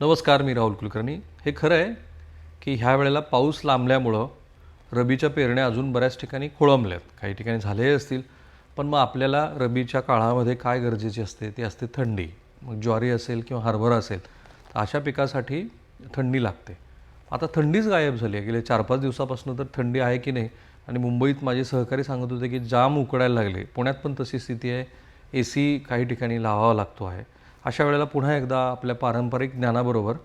नमस्कार मी राहुल कुलकर्णी. हे खरं आहे की ह्या वेळेला पाऊस लांबल्यामुळं रबीच्या पेरण्या अजून बऱ्याच ठिकाणी खोळंबल्यात. काही ठिकाणी झालेही असतील पण मग आपल्याला रबीच्या काळामध्ये काय गरजेची असते? ती असते थंडी. मग ज्वारी असेल किंवा हरभरा असेल तर अशा पिकासाठी थंडी लागते. आता थंडीच गायब झाली आहे. गेल्या चार पाच दिवसापासून तर थंडी आहे की नाही? आणि मुंबईत माझे सहकारी सांगत होते की जाम उकडायला लागले. पुण्यात पण तशी स्थिती आहे. ए सी काही ठिकाणी लावावा लागतो आहे. अशा वेळेला पुन्हा एकदा आपल्या पारंपरिक ज्ञानाबरोबर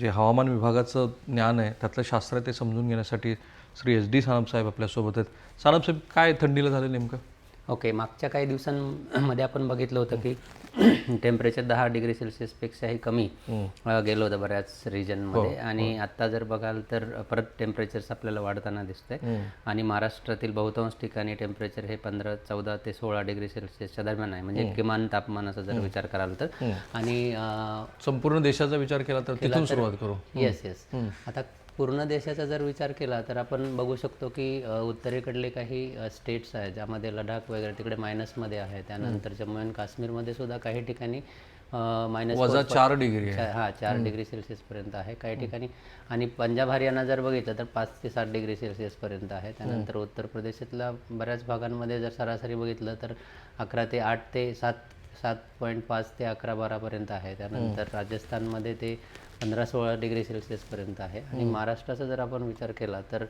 जे हवामान विभागाचं ज्ञान आहे त्यातलं शास्त्र आहे ते समजून घेण्यासाठी श्री एस डी सानप साहेब आपल्यासोबत आहेत. सानप साहेब काय थंडीला झालं नेमकं? ओके मागच्या काही दिवसांमध्ये आपण बघितलं होतं की टेम्परेचर दहा डिग्री सेल्सिअसपेक्षाही कमी गेलं होतं बऱ्याच रिजनमध्ये आणि आता जर बघाल तर परत टेम्परेचर्स आपल्याला वाढताना दिसतंय. आणि महाराष्ट्रातील बहुतांश ठिकाणी टेम्परेचर हे पंधरा चौदा ते सोळा डिग्री सेल्सिअसच्या दरम्यान आहे. म्हणजे किमान तापमानाचा जर विचार कराल तर. आणि संपूर्ण देशाचा विचार केला तर तिथून सुरुवात करू. येस येस आता पूर्ण देशाचा जर विचार केला तर आपण बघू शकतो की उत्तरेकडले काही स्टेट्स आहेत ज्यामध्ये लडाख वगैरे तिकडे मायनसमध्ये आहे. त्यानंतर जम्मू अँड काश्मीरमध्ये सुद्धा काही ठिकाणी मायनस वजा चार डिग्री आहे. हा चार डिग्री सेल्सिअस पर्यंत आहे काही ठिकाणी. आणि पंजाब हरियाणा जर बघितलं तर पाच ते सात डिग्री सेल्सिअस पर्यंत आहे. त्यानंतर उत्तर प्रदेशातल्या बऱ्याच भागांमध्ये जर सरासरी बघितलं तर अकरा ते आठ ते सात सात पॉईंट पाच ते अकरा बारापर्यंत आहे. त्यानंतर राजस्थानमध्ये ते पंधरा सोळा डिग्री सेल्सिअसपर्यंत आहे. आणि महाराष्ट्राचा जर आपण विचार केला तर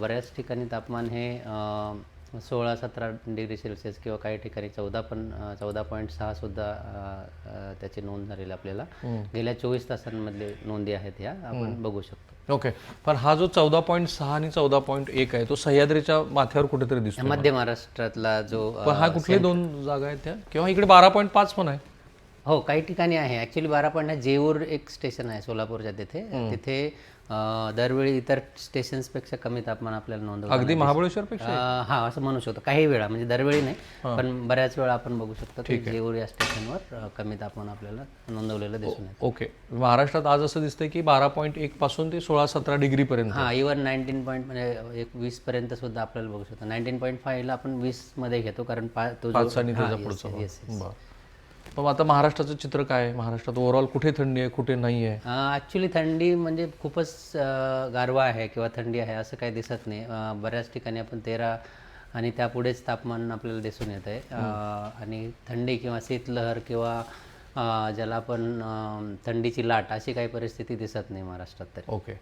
बऱ्याच ठिकाणी तापमान हे सोळा सतरा डिग्री सेल्सिअस किंवा काही ठिकाणी चौदा पण चौदा पॉईंट सहा सुद्धा त्याची नोंद झालेली आपल्याला. गेल्या चोवीस तासांमधले नोंदी आहेत ह्या आपण बघू शकतो. ओके. पण हा जो चौदा पॉईंट सहा आणि चौदा पॉईंट एक आहे तो सह्याद्रीच्या माथ्यावर कुठेतरी दिसतो मध्य महाराष्ट्रातला जो हा कुठले दोन जागा आहेत त्या? किंवा इकडे बारा पॉईंट पाच पण आहे. हो काही ठिकाणी आहे. ॲक्च्युली बारा पॉईंट जेऊर एक स्टेशन आहे सोलापूरच्या तिथे. तिथे अ, दरवेळी इतर स्टेशन्सपेक्षा कमी तापमान आपल्याला नोंदवलं अगदी महाबळेश्वर पेक्षा हा असं म्हणू शकतो. काही वेळा म्हणजे दरवेळी नाही. पण बऱ्याच वेळा आपण बघू शकतो की जेऊर या स्टेशनवर अ, कमी तापमान आपल्याला नोंदवलेलं दिसून येतं. ओके. महाराष्ट्रात आज असं दिसतंय की बारा पॉईंट एक पासून ते सोळा सतरा डिग्री पर्यंत हा इवन नाईन्टीन पॉईंट म्हणजे एक वीस पर्यंत सुद्धा आपल्याला बघू शकतो. नाईन्टीन पॉईंट फाईव्हला आपण वीसमध्ये घेतो कारण पा तो जो- पाच आणि हा, त्याचा yes, पुढचा yes, yes, yes. बरं. पण आता महाराष्ट्राचं चित्र काय आहे? महाराष्ट्रात ओव्हरऑल कुठे थंडी आहे कुठे नाही आहे? ॲक्च्युली थंडी म्हणजे खूपच अ, गारवा आहे किंवा थंडी आहे असं काही दिसत नाही. अ, बऱ्याच ठिकाणी आपण तेरा आणि त्यापुढेच तापमान आपल्याला दिसून येत आहे. आणि थंडी किंवा शीतलहर किंवा अ, ज्याला आपण अ, थंडीची लाट अशी काही परिस्थिती दिसत नाही महाराष्ट्रात तरी. ओके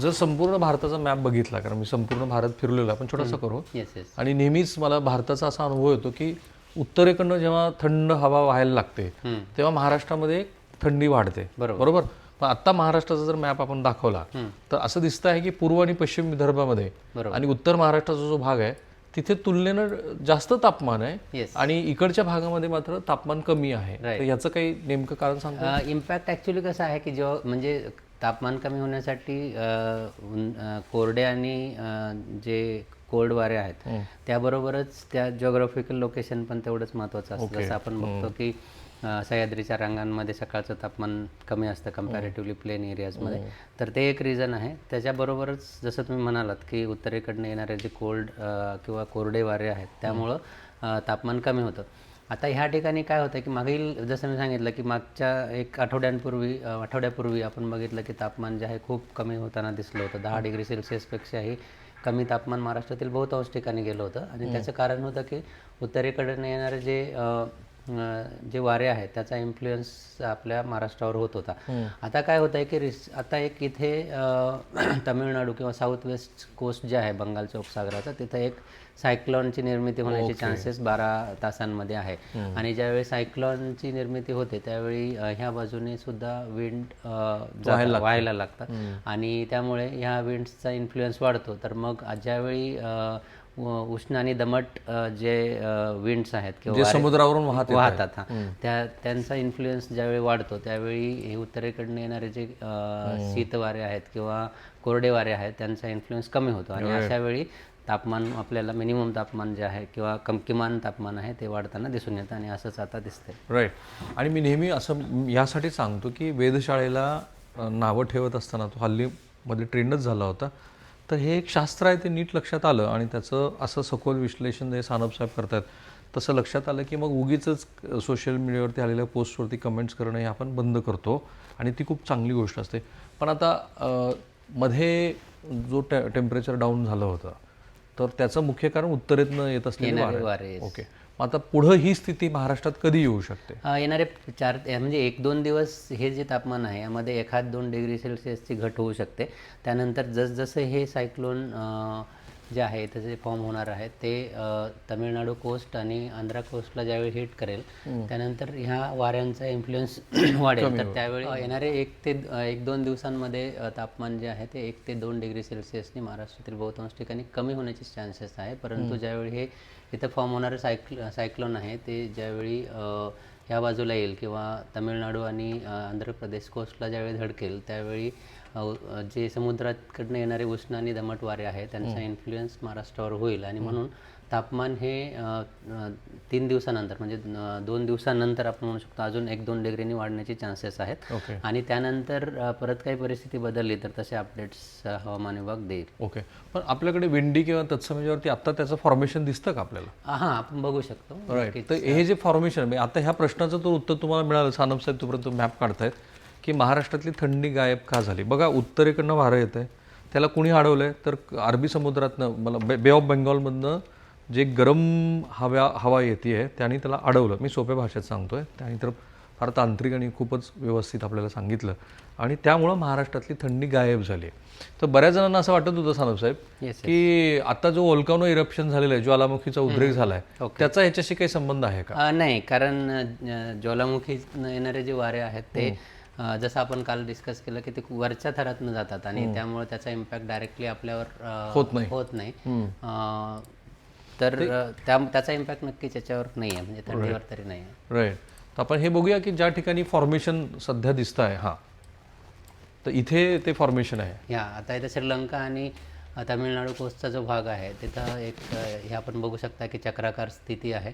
जर संपूर्ण भारताचा मॅप बघितला कारण मी संपूर्ण भारत फिरलेलो आहे पण छोटासा करू. येस येस आणि नेहमीच मला भारताचा असा अनुभव येतो की उत्तरेकडनं जेव्हा थंड हवा व्हायला लागते तेव्हा महाराष्ट्रामध्ये थंडी वाढते. बरोबर. पण आता महाराष्ट्राचा जर मॅप आपण दाखवला तर असं दिसतं आहे की पूर्व आणि पश्चिम विदर्भामध्ये. आणि उत्तर महाराष्ट्राचा जो भाग आहे तिथे तुलनेनं जास्त तापमान आहे आणि इकडच्या भागामध्ये मात्र तापमान कमी आहे. याचं काही नेमकं कारण सांगतो इम्पॅक्ट ॲक्च्युली कसं आहे की जेव्हा म्हणजे तापमान कमी होण्यासाठी कोरडे आणि जे कोल्ड वारे आहेत. त्याबरोबरच त्या जिओग्राफिकल लोकेशन पण तेवढंच महत्त्वाचं असतं. जसं आपण बघतो की सह्याद्रीच्या रांगांमध्ये सकाळचं तापमान कमी असतं कम्पॅरेटिव्हली प्लेन एरियाजमध्ये तर ते एक रिझन आहे. त्याच्याबरोबरच जसं तुम्ही म्हणालात की उत्तरेकडनं येणारे जे कोल्ड किंवा कोरडे वारे आहेत त्यामुळं तापमान कमी होतं. आता ह्या ठिकाणी काय होतं की मागील जसं मी सांगितलं की मागच्या एक आठवड्यांपूर्वी आठवड्यापूर्वी आपण बघितलं की तापमान जे आहे खूप कमी होताना दिसलं होतं. दहा डिग्री सेल्सिअसपेक्षाही कमी तापमान महाराष्ट्रातील बहुतांश ठिकाणी गेलं होतं. आणि त्याचं कारण होतं की उत्तरेकडनं येणारे जे जे वारे आहेत त्याचा इन्फ्लुएन्स आपल्या महाराष्ट्रावर होत होता. आता काय होतं आहे की रिस आता एक इथे तमिळनाडू किंवा साऊथ वेस्ट कोस्ट जे आहे बंगालच्या उपसागराचा तिथं एक सायक्लॉनची निर्मिती होण्याचे चान्सेस बारा तासांमध्ये आहे. आणि ज्यावेळी सायक्लॉनची निर्मिती होते त्यावेळी ह्या बाजूने सुद्धा विंड व्हायला लागतात. आणि त्यामुळे ह्या विंड्सचा इन्फ्लुएन्स वाढतो. तर मग ज्यावेळी उष्ण आणि दमट जे विंड्स आहेत किंवा समुद्रावरून वाहत. वाहतात हा. त्या त्यांचा इन्फ्लुएन्स ज्यावेळी वाढतो त्यावेळी हे उत्तरेकडनं येणारे जे अ, शीत वारे आहेत किंवा कोरडे वारे आहेत त्यांचा इन्फ्लुएन्स कमी होतो. आणि अशा वेळी तापमान आपल्याला मिनिमम तापमान जे आहे किंवा कम किमान तापमान आहे ते वाढताना दिसून येतं आणि असंच आता दिसतंय. राईट आणि मी नेहमी असं यासाठी सांगतो की वेधशाळेला नावं ठेवत असताना तो हल्लीमध्ये ट्रेंडच झाला होता. तर हे एक शास्त्र आहे ते नीट लक्षात आलं आणि त्याचं असं सखोल विश्लेषण जे सानप साहेब करतात तसं लक्षात आलं की मग उगीच सोशल मीडियावरती आलेल्या पोस्टवरती कमेंट्स करणं हे आपण बंद करतो आणि ती खूप चांगली गोष्ट असते. पण आता मध्ये जो टे टेम्परेचर डाऊन झालं होतं तर त्याचं मुख्य कारण उत्तरेतनं येत असलेले येणारे वारे वारे ओके. मग आता पुढं ही स्थिती महाराष्ट्रात कधी येऊ शकते? अ, येणारे चार अ, म्हणजे एक दोन दिवस हे जे तापमान आहे यामध्ये एखाद दोन डिग्री सेल्सिअसची घट होऊ शकते. त्यानंतर जसजसं हे सायक्लोन जे आहे त्याचे फॉर्म होणार आहे ते तामिळनाडू कोस्ट आणि आंध्रा कोस्टला ज्यावेळी हिट करेल त्यानंतर ह्या वाऱ्यांचा इन्फ्लुएन्स वाढेल. तर त्यावेळी अ, येणारे एक ते एक दोन दिवसांमध्ये तापमान जे आहे ते एक ते दोन डिग्री सेल्सिअसनी महाराष्ट्रातील बहुतांश ठिकाणी कमी होण्याचे चान्सेस आहे. परंतु ज्यावेळी हे इथं फॉर्म होणारं सायक्ल सायक्लोन आहे ते ज्यावेळी ह्या बाजूला येईल किंवा तामिळनाडू आणि आंध्र प्रदेश कोस्टला ज्यावेळी धडकेल त्यावेळी जे समुद्राकडनं येणारे उष्ण आणि दमट वारे आहे त्यांचा इन्फ्लुएन्स महाराष्ट्रावर होईल. आणि म्हणून तापमान हे तीन दिवसानंतर म्हणजे दोन दिवसानंतर आपण म्हणू शकतो अजून एक दोन डिग्रीनी वाढण्याचे चान्सेस आहेत. ओके. आणि त्यानंतर परत काही परिस्थिती बदलली तर तसे अपडेट्स हवामान विभाग देईल. ओके. पण आपल्याकडे विंडी किंवा तत्समाच्यावरती आत्ता त्याचं फॉर्मेशन दिसतं का आपल्याला? हां आपण बघू शकतो. राईट तर हे जे फॉर्मेशन आहे आता ह्या प्रश्नाचं तर उत्तर तुम्हाला मिळालं. सानप साहेब तोपर्यंत मॅप काढतायत की महाराष्ट्रातली थंडी गायब का झाली? बघा उत्तरेकडनं वारं येतं आहे त्याला कुणी अडवलं आहे तर अरबी समुद्रातनं मला बे बे ऑफ बेंगॉलमधनं जे गरम हवा हवा येते आहे त्याने त्याला अडवलं. मी सोप्या भाषेत सांगतो आहे त्याने तर फार तांत्रिक आणि खूपच व्यवस्थित आपल्याला सांगितलं. आणि त्यामुळं महाराष्ट्रातली थंडी गायब झाली तर बऱ्याच जणांना असं वाटत होतं साहेब Yes, की आता जो ओल्कानो इरप्शन झालेला आहे ज्वालामुखीचा उद्रेक झाला आहे त्याचा ह्याच्याशी काही संबंध आहे का? नाही कारण ज्वालामुखी येणारे जे वारे आहेत ते जसं आपण काल डिस्कस केलं की ते वरच्या थरातनं जातात आणि त्यामुळे त्याचा इम्पॅक्ट डायरेक्टली आपल्यावर होत नाही. होत नाही. तर त्या त्याचा इम्पॅक्ट नक्कीच याच्यावर नाही आहे म्हणजे थंडीवर तरी नाही आहे राईट तर आपण हे बघूया की ज्या ठिकाणी फॉर्मेशन सध्या दिसत आहे हां. तर इथे ते फॉर्मेशन आहे. ह्या आता इथं श्रीलंका आणि तामिळनाडू कोस्टचा जो भाग आहे तिथं एक अ, हे आपण बघू शकता की चक्राकार स्थिती आहे.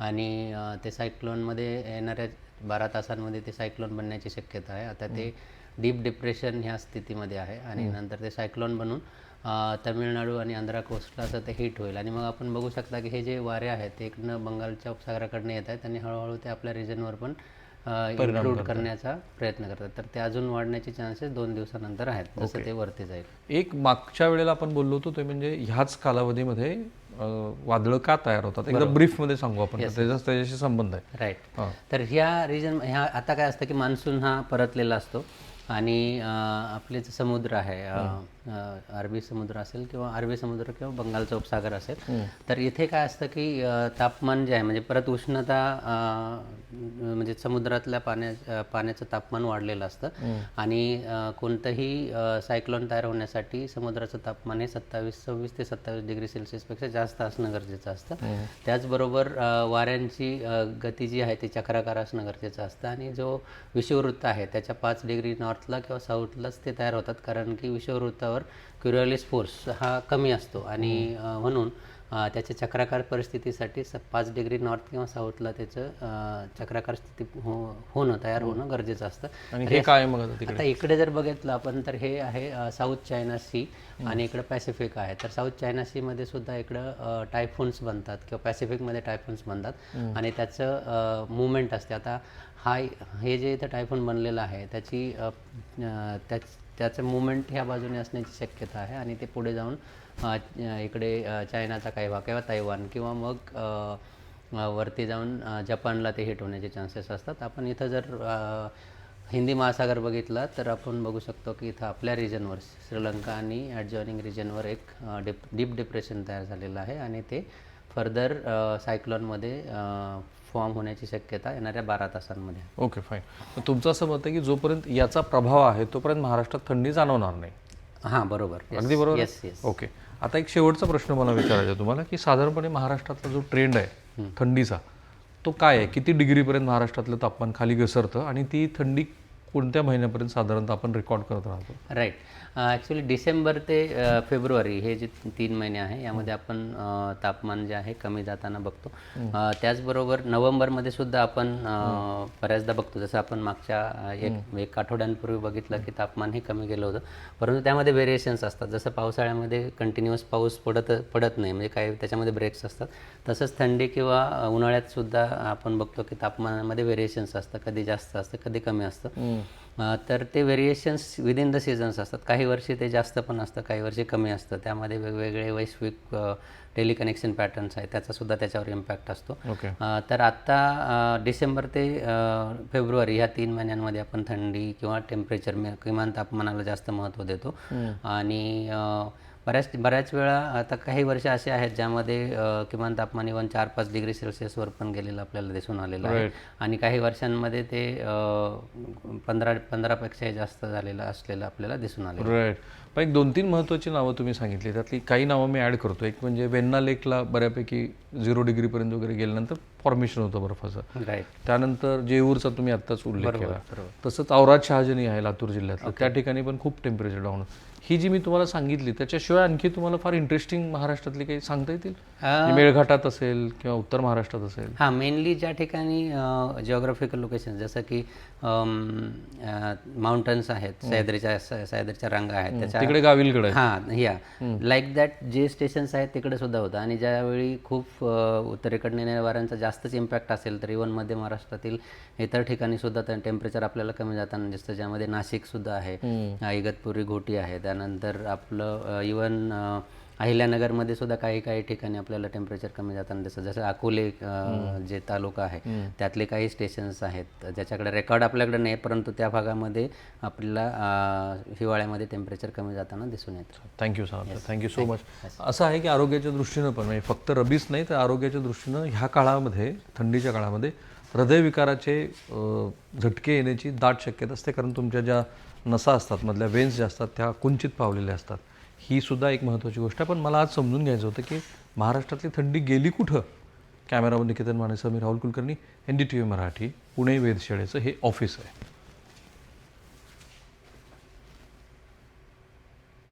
आणि अ, ते सायक्लोनमध्ये येणाऱ्या बारा तासांमध्ये ते सायक्लोन बनण्याची शक्यता आहे. आता ते डीप डिप्रेशन ह्या स्थितीमध्ये आहे. आणि नंतर ते सायक्लोन बनून तामिळनाडू आणि आंध्रा कोस्टला असं ते हिट होईल. आणि मग आपण बघू शकता की हे जे वारे आहेत ते इकडनं बंगालच्या उपसागराकडनं येत आहेत आणि हळूहळू ते आपल्या रिजनवर पण इन्क्लूड करण्याचा प्रयत्न करतात. तर ते अजून वाढण्याचे चान्सेस दोन दिवसानंतर आहेत जसं ते वरती जाईल. एक मागच्या वेळेला आपण बोललो होतो ते म्हणजे ह्याच कालावधीमध्ये वादळं का तयार होतात? एकदा ब्रीफमध्ये सांगू आपण त्याचा त्याच्याशी संबंध आहे. राईट तर ह्या रिजन ह्या आता काय असतं की मान्सून हा परतलेला असतो. आणि आपले जे समुद्र आहे अरबी समुद्र असेल किंवा अरबी समुद्र किंवा बंगालचा उपसागर असेल तर इथे काय असतं की तापमान जे आहे म्हणजे परत उष्णता म्हणजे समुद्रातल्या पाण्या पाण्याचं तापमान वाढलेलं असतं. आणि कोणतंही सायक्लोन तयार होण्यासाठी समुद्राचं तापमान हे सत्तावीस सव्वीस ते सत्तावीस डिग्री सेल्सिअसपेक्षा जास्त असणं गरजेचं असतं. त्याचबरोबर वाऱ्यांची गती जी आहे ती चक्राकार असणं गरजेचं असतं. आणि जो विषुववृत्त आहे त्याच्या पाच डिग्री नॉर्थला किंवा साऊथलाच ते तयार होतात कारण की विषुववृत्तावर क्युरिओलिस फोर्स हा कमी असतो. आणि म्हणून त्याच्या चक्राकार परिस्थितीसाठी स पाच डिग्री नॉर्थ किंवा साऊथला त्याचं चक्राकार स्थिती हो होणं तयार होणं गरजेचं असतं. आणि हे काय मग आता इकडे जर बघितलं आपण तर हे आहे साऊथ चायना सी आणि इकडं पॅसिफिक आहे. तर साऊथ चायना सी मध्ये सुद्धा इकडं टायफोन्स बनतात किंवा पॅसिफिकमध्ये टायफोन्स बनतात. आणि त्याचं मुवमेंट असते. आता हा हे जे इथं टायफोन बनलेलं आहे त्याच त्याचं मुवमेंट ह्या बाजूने असण्याची शक्यता आहे आणि ते पुढे जाऊन इकडे चायनाचा काही भाग किंवा तैवान किंवा मग वरती जाऊन जपानला ते हिट होण्याचे चान्सेस असतात. आपण इथं जर हिंदी महासागर बघितला तर आपण बघू शकतो की इथं आपल्या रिजनवर श्रीलंका आणि ॲडजॉइनिंग रिजनवर एक डिप डीप डिप्रेशन तयार झालेलं आहे आणि ते फर्दर सायक्लॉनमध्ये फॉर्म होण्याची शक्यता येणाऱ्या बारा तासांमध्ये. Okay fine. तुमचं असं मत आहे की जोपर्यंत याचा प्रभाव आहे तोपर्यंत महाराष्ट्रात थंडी जाणवणार नाही. हां बरोबर. अगदी बरोबर? Yes yes okay. आता एक शेवटचा प्रश्न मला विचारायचा तुम्हाला की साधारणपणे महाराष्ट्रातला जो ट्रेंड आहे थंडीचा तो काय आहे? किती डिग्रीपर्यंत महाराष्ट्रातलं तापमान खाली घसरतं आणि ती थंडी कोणत्या महिन्यापर्यंत साधारणतः आपण रेकॉर्ड करत राहतो? राईट ॲक्च्युली डिसेंबर ते अ, फेब्रुवारी हे जे तीन महिने आहे यामध्ये आपण अ, तापमान जे आहे कमी जाताना बघतो. त्याचबरोबर नोव्हेंबरमध्ये सुद्धा आपण बऱ्याचदा बघतो. जसं आपण मागच्या एक एक आठवड्यांपूर्वी बघितलं की तापमान हे कमी गेलं होतं. परंतु त्यामध्ये व्हेरिएशन्स असतात. जसं पावसाळ्यामध्ये कंटिन्युअस पाऊस पडत पडत नाही म्हणजे काही त्याच्यामध्ये ब्रेक्स असतात. तसंच थंडी किंवा उन्हाळ्यात सुद्धा आपण बघतो की तापमानामध्ये व्हेरिएशन्स असतं कधी जास्त असतं कधी कमी असतं. तर ते व्हेरिएशन्स विदिन द सीझन्स असतात. काही वर्षी ते जास्त पण असतं काही वर्षी कमी असतं. त्यामध्ये वेगवेगळे वैश्विक टेलिकनेक्शन पॅटर्न्स आहेत. त्याचा सुद्धा त्याच्यावर इम्पॅक्ट असतो. तर आत्ता डिसेंबर ते फेब्रुवारी ह्या तीन महिन्यांमध्ये आपण थंडी किंवा टेम्परेचर किमान तापमानाला जास्त महत्त्व देतो. आणि बऱ्याच बऱ्याच वेळा आता काही वर्ष असे आहेत ज्यामध्ये किमान तापमान इव्हन चार पाच डिग्री सेल्सिअसवर पण गेलेलं आपल्याला दिसून आलेलं आहे. आणि काही वर्षांमध्ये ते पंधरा पंधरापेक्षाही जास्त झालेलं असलेलं आपल्याला दिसून आलेलं राईट पण एक दोन तीन महत्त्वाची नावं तुम्ही सांगितली. त्यातली काही नावं मी ॲड करतो. एक म्हणजे वेन्ना लेकला बऱ्यापैकी झिरो डिग्रीपर्यंत वगैरे गेल्यानंतर फॉर्मेशन होतं बर्फाचं राईट त्यानंतर जेऊरचा तुम्ही आत्ताच उल्लेख केला. तसंच औराद शहाजनी आहे लातूर जिल्ह्यातलं. त्या ठिकाणी पण खूप टेम्परेचर डाऊन ही जी मी तुम्हाला सांगितली त्याच्याशिवाय आणखी तुम्हाला फार इंटरेस्टिंग महाराष्ट्रातली काही सांगता येतील? मेळघाटात असेल किंवा उत्तर महाराष्ट्रात असेल? हां मेनली ज्या ठिकाणी जिओग्राफिकल लोकेशन जसं की माउंटन्स आहेत सह्याद्रीच्या सह्याद्रीच्या रांगा आहेत त्याच्या तिकडे गाविलकडे. हां या. लाईक दॅट जे स्टेशन्स आहेत तिकडे सुद्धा होतं. आणि ज्यावेळी खूप उत्तरेकडनं येणाऱ्या वाऱ्यांचा जास्तच इम्पॅक्ट असेल तर इवन मध्य महाराष्ट्रातील इतर ठिकाणी सुद्धा टेम्परेचर आपल्याला कमी जाताना दिसतं. ज्यामध्ये नाशिक सुद्धा आहे इगतपुरी घोटी आहे त्यानंतर आपलं इवन अहिल्यानगरमध्ये सुद्धा काही काही ठिकाणी आपल्याला टेम्परेचर कमी जाताना दिसतं. जसं अकोले जे तालुका आहे त्यातले काही स्टेशन्स आहेत. ज्याच्याकडे रेकॉर्ड आपल्याकडे नाही परंतु त्या भागामध्ये आपल्याला हिवाळ्यामध्ये टेम्परेचर कमी जाताना दिसून येतं. Thank you sir thank you so much असं आहे की आरोग्याच्या दृष्टीनं पण म्हणजे फक्त रबीच नाही तर आरोग्याच्या दृष्टीनं ह्या काळामध्ये थंडीच्या काळामध्ये हृदयविकाराचे झटके येण्याची दाट शक्यता असते. कारण तुमच्या ज्या नसा असतात मधल्या वेन्स ज्या असतात त्या कुंचित पावलेल्या असतात. ही सुद्धा एक महत्त्वाची गोष्ट आहे. पण मला आज समजून घ्यायचं होतं की महाराष्ट्रातली थंडी गेली कुठं? कॅमेरामध्ये Niketan Mane Sameer Rahul Kulkarni N D T V Marathi Pune वेधशाळेचं हे ऑफिस आहे.